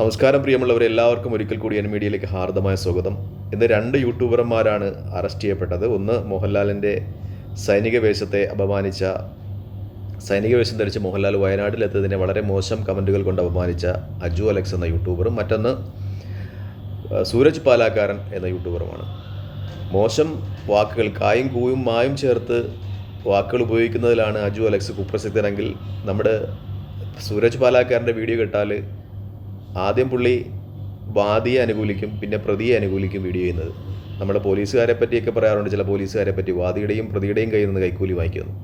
നമസ്കാരം പ്രിയമുള്ളവരെ എല്ലാവർക്കും ഒരിക്കൽ കൂടി എൻ മീഡിയയിലേക്ക് ഹാർദമായ സ്വാഗതം. ഇന്ന് രണ്ട് യൂട്യൂബർമാരാണ് അറസ്റ്റ് ചെയ്യപ്പെട്ടത്. ഒന്ന് മോഹൻലാലിന്റെ സൈനിക വേഷത്തെ അപമാനിച്ച സൈനിക വേഷം ധരിച്ച് മോഹൻലാൽ വയനാട്ടിലെത്തതിനെ വളരെ മോശം കമന്റുകൾ കൊണ്ട് അപമാനിച്ച അജു അലക്സ് എന്ന യൂട്യൂബറും മറ്റൊന്ന് സൂരജ് പാലാക്കാരൻ എന്ന യൂട്യൂബറുമാണ്. മോശം വാക്കുകൾ കായും കൂയും മായും ചേർത്ത് വാക്കുകൾ ഉപയോഗിക്കുന്നതിലാണ് അജു അലക്സ് കുപ്രസിദ്ധനെങ്കിൽ നമ്മുടെ സൂരജ് പാലാക്കാരന്റെ വീഡിയോ കേട്ടാൽ ആദ്യം പുള്ളി വാദിയെ അനുകൂലിക്കും പിന്നെ പ്രതിയെ അനുകൂലിക്കും വീഡിയോ ചെയ്യുന്നത്. നമ്മുടെ പോലീസുകാരെ പറ്റിയൊക്കെ പറയാറുണ്ട് ചില പോലീസുകാരെ പറ്റി. വാദിയുടെയും പ്രതിയുടെയും കയ്യിൽ നിന്ന് കൈക്കൂലി വാങ്ങിക്കുന്നു.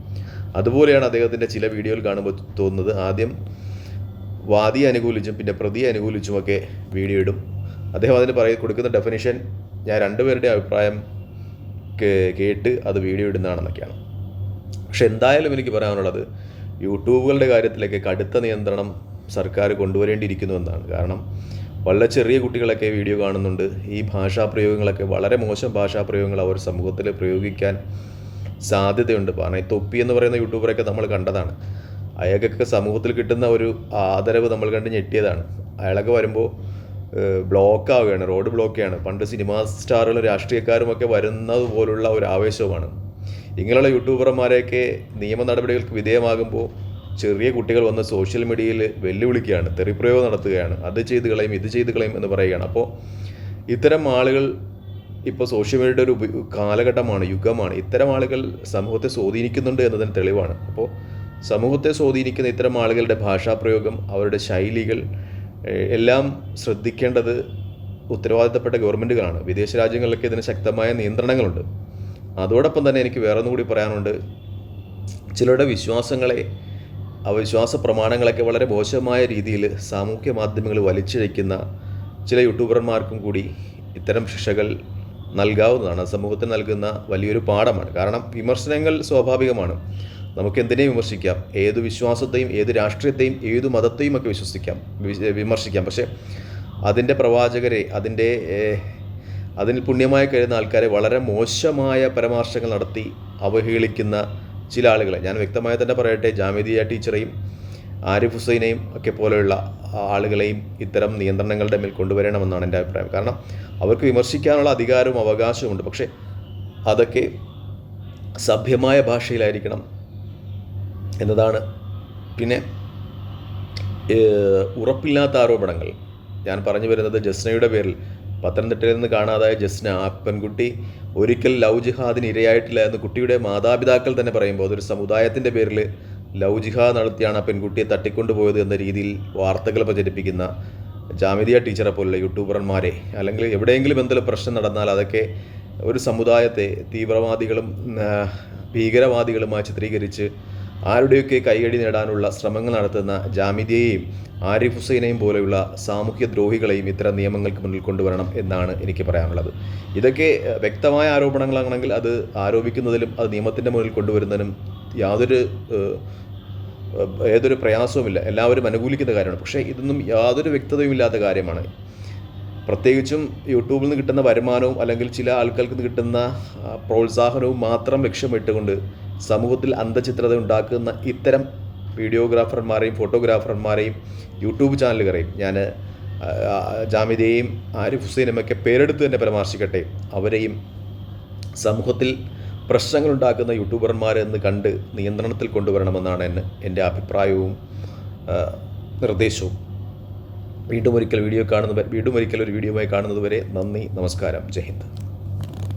അതുപോലെയാണ് അദ്ദേഹത്തിന്റെ ചില വീഡിയോയിൽ കാണുമ്പോൾ തോന്നുന്നത്. ആദ്യം വാദിയെ അനുകൂലിച്ചും പിന്നെ പ്രതിയെ അനുകൂലിച്ചുമൊക്കെ വീഡിയോ ഇടും. അദ്ദേഹം അതിന് പറയ കൊടുക്കുന്ന ഡെഫിനിഷൻ ഞാൻ രണ്ടുപേരുടെ അഭിപ്രായം കേട്ട് അത് വീഡിയോ ഇടുന്നതാണെന്നൊക്കെയാണ്. പക്ഷെ എന്തായാലും എനിക്ക് പറയാനുള്ളത് യൂട്യൂബുകളുടെ കാര്യത്തിലേക്ക് കടുത്ത നിയന്ത്രണം സർക്കാർ കൊണ്ടുവരേണ്ടിയിരിക്കുന്നുവെന്നാണ് കാരണം വളരെ ചെറിയ കുട്ടികളൊക്കെ വീഡിയോ കാണുന്നുണ്ട്. ഈ ഭാഷാപ്രയോഗങ്ങളൊക്കെ വളരെ മോശം ഭാഷാപ്രയോഗങ്ങൾ അവർ സമൂഹത്തിൽ പ്രയോഗിക്കാൻ സാധ്യതയുണ്ട്. കാരണം ഈ തൊപ്പി എന്ന് പറയുന്ന യൂട്യൂബറൊക്കെ നമ്മൾ കണ്ടതാണ്. അയാൾക്കൊക്കെ സമൂഹത്തിൽ കിട്ടുന്ന ഒരു ആദരവ് നമ്മൾ കണ്ട് ഞെട്ടിയതാണ്. അയാളൊക്കെ വരുമ്പോൾ ബ്ലോക്ക് ആവുകയാണ് റോഡ് ബ്ലോക്കാണ്. പണ്ട് സിനിമാ സ്റ്റാറുകളും രാഷ്ട്രീയക്കാരുമൊക്കെ വരുന്നത് പോലുള്ള ഒരു ആവേശവുമാണ്. ഇങ്ങനെയുള്ള യൂട്യൂബർമാരെയൊക്കെ നിയമ നടപടികൾക്ക് വിധേയമാകുമ്പോൾ ചെറിയ കുട്ടികൾ വന്ന് സോഷ്യൽ മീഡിയയിൽ വെല്ലുവിളിക്കുകയാണ് തെറിപ്രയോഗം നടത്തുകയാണ് അത് ചെയ്ത് കളയും ഇത് ചെയ്ത് കളയും എന്ന് പറയുകയാണ്. അപ്പോൾ ഇത്തരം ആളുകൾ ഇപ്പോൾ സോഷ്യൽ മീഡിയയുടെ ഒരു കാലഘട്ടമാണ് യുഗമാണ്. ഇത്തരം ആളുകൾ സമൂഹത്തെ സ്വാധീനിക്കുന്നുണ്ട് എന്നതിന് തെളിവാണ്. അപ്പോൾ സമൂഹത്തെ സ്വാധീനിക്കുന്ന ഇത്തരം ആളുകളുടെ ഭാഷാപ്രയോഗം അവരുടെ ശൈലികൾ എല്ലാം ശ്രദ്ധിക്കേണ്ടത് ഉത്തരവാദിത്തപ്പെട്ട ഗവൺമെന്റുകളാണ് വിദേശ രാജ്യങ്ങളിലൊക്കെ ഇതിന് ശക്തമായ നിയന്ത്രണങ്ങളുണ്ട്. അതോടൊപ്പം തന്നെ എനിക്ക് വേറെ ഒന്നുകൂടി പറയാനുണ്ട്. ചിലരുടെ വിശ്വാസങ്ങളെ ആ വിശ്വാസ പ്രമാണങ്ങളൊക്കെ വളരെ മോശമായ രീതിയിൽ സാമൂഹ്യ മാധ്യമങ്ങൾ വലിച്ചിഴയ്ക്കുന്ന ചില യൂട്യൂബർമാർക്കും കൂടി ഇത്തരം ശിക്ഷകൾ നൽകാവുന്നതാണ്. സമൂഹത്തിന് നൽകുന്ന വലിയൊരു പാഠമാണ്. കാരണം വിമർശനങ്ങൾ സ്വാഭാവികമാണ്. നമുക്ക് എന്തിനേയും വിമർശിക്കാം? ഏത് വിശ്വാസത്തെയും ഏത് രാഷ്ട്രീയത്തെയും ഏത് മതത്തെയും ഒക്കെ വിശ്വസിക്കാം. വിമർശിക്കാം. പക്ഷേ അതിന്റെ പ്രവാചകരെ അതിന്റെ അതിൽ പുണ്യമായി കഴിയുന്ന ആൾക്കാരെ വളരെ മോശമായ പരാമർശങ്ങൾ നടത്തി അവഹേളിക്കുന്ന ചില ആളുകളെ. ഞാൻ വ്യക്തമായി തന്നെ പറയട്ടെ ജാമിദിയ ടീച്ചറെയും ആരിഫ് ഹുസൈനെയും ഒക്കെ പോലെയുള്ള ആളുകളെയും ഇത്തരം നിയന്ത്രണങ്ങളുടെ മേൽ കൊണ്ടുവരണമെന്നാണ് എന്റെ അഭിപ്രായം. കാരണം അവർക്ക് വിമർശിക്കാനുള്ള അധികാരവും അവകാശവുമുണ്ട് പക്ഷേ അതൊക്കെ സഭ്യമായ ഭാഷയിലായിരിക്കണം എന്നതാണ്. പിന്നെ ഉറപ്പില്ലാത്ത ആരോപണങ്ങൾ. ഞാൻ പറഞ്ഞു വരുന്നത് ജസ്നയുടെ പേരിൽ. പത്തനംതിട്ടയിൽ നിന്ന് കാണാതായ ജസ്ന ആ പെൺകുട്ടി ഒരിക്കൽ ലവ് ജിഹാദിന് ഇരയായിട്ടില്ല എന്ന് കുട്ടിയുടെ മാതാപിതാക്കൾ തന്നെ പറയുമ്പോൾ അതൊരു സമുദായത്തിന്റെ പേരിൽ ലവ് ജിഹാദ് നടത്തിയാണ് ആ പെൺകുട്ടിയെ തട്ടിക്കൊണ്ടുപോയത് എന്ന രീതിയിൽ വാർത്തകൾ പ്രചരിപ്പിക്കുന്ന ജാമിതിയ ടീച്ചറെ പോലുള്ള യൂട്യൂബർമാരെ അല്ലെങ്കിൽ എവിടെയെങ്കിലും എന്തെങ്കിലും പ്രശ്നം നടന്നാൽ അതൊക്കെ ഒരു സമുദായത്തെ തീവ്രവാദികളും ഭീകരവാദികളുമായി ചിത്രീകരിച്ച് ആരുടെയൊക്കെ കൈയടി നേടാനുള്ള ശ്രമങ്ങൾ നടത്തുന്ന ജാമിദിയെയും ആരിഫ് ഹുസൈനെയും പോലെയുള്ള സാമൂഹ്യ ദ്രോഹികളെയും ഇത്തരം നിയമങ്ങൾക്ക് മുന്നിൽ കൊണ്ടുവരണം എന്നാണ് എനിക്ക് പറയാനുള്ളത്. ഇതൊക്കെ വ്യക്തമായ ആരോപണങ്ങളാണെങ്കിൽ അത് ആരോപിക്കുന്നതിലും അത് നിയമത്തിന്റെ മുന്നിൽ കൊണ്ടുവരുന്നതിനും യാതൊരു ഏതൊരു പ്രയാസവുമില്ല. എല്ലാവരും അനുകൂലിക്കുന്ന കാര്യമാണ്. പക്ഷേ ഇതൊന്നും യാതൊരു വ്യക്തതയും ഇല്ലാത്ത കാര്യമാണ്. പ്രത്യേകിച്ചും യൂട്യൂബിൽ നിന്ന് കിട്ടുന്ന വരുമാനവും അല്ലെങ്കിൽ ചില ആൾക്കാർക്ക് കിട്ടുന്ന പ്രോത്സാഹനവും മാത്രം ലക്ഷ്യമിട്ടുകൊണ്ട് സമൂഹത്തിൽ അന്ധചിത്രത ഉണ്ടാക്കുന്ന ഇത്തരം വീഡിയോഗ്രാഫർമാരെയും ഫോട്ടോഗ്രാഫർമാരെയും യൂട്യൂബ് ചാനലുകാരെയും ഞാൻ ജാമിദയെയും ആരിഫ് ഹുസൈനും ഒക്കെ പേരെടുത്ത് തന്നെ പരാമർശിക്കട്ടെ. അവരെയും സമൂഹത്തിൽ പ്രശ്നങ്ങളുണ്ടാക്കുന്ന യൂട്യൂബർമാർ എന്ന് കണ്ട് നിയന്ത്രണത്തിൽ കൊണ്ടുവരണമെന്നാണ് എന്നെ എന്റെ അഭിപ്രായവും നിർദ്ദേശവും. വീണ്ടും ഒരിക്കൽ വീഡിയോ കാണുന്നവർ വീണ്ടും ഒരിക്കൽ ഒരു വീഡിയോയുമായി കാണുന്നതുവരെ നന്ദി നമസ്കാരം. ജയ് ഹിന്ദ്.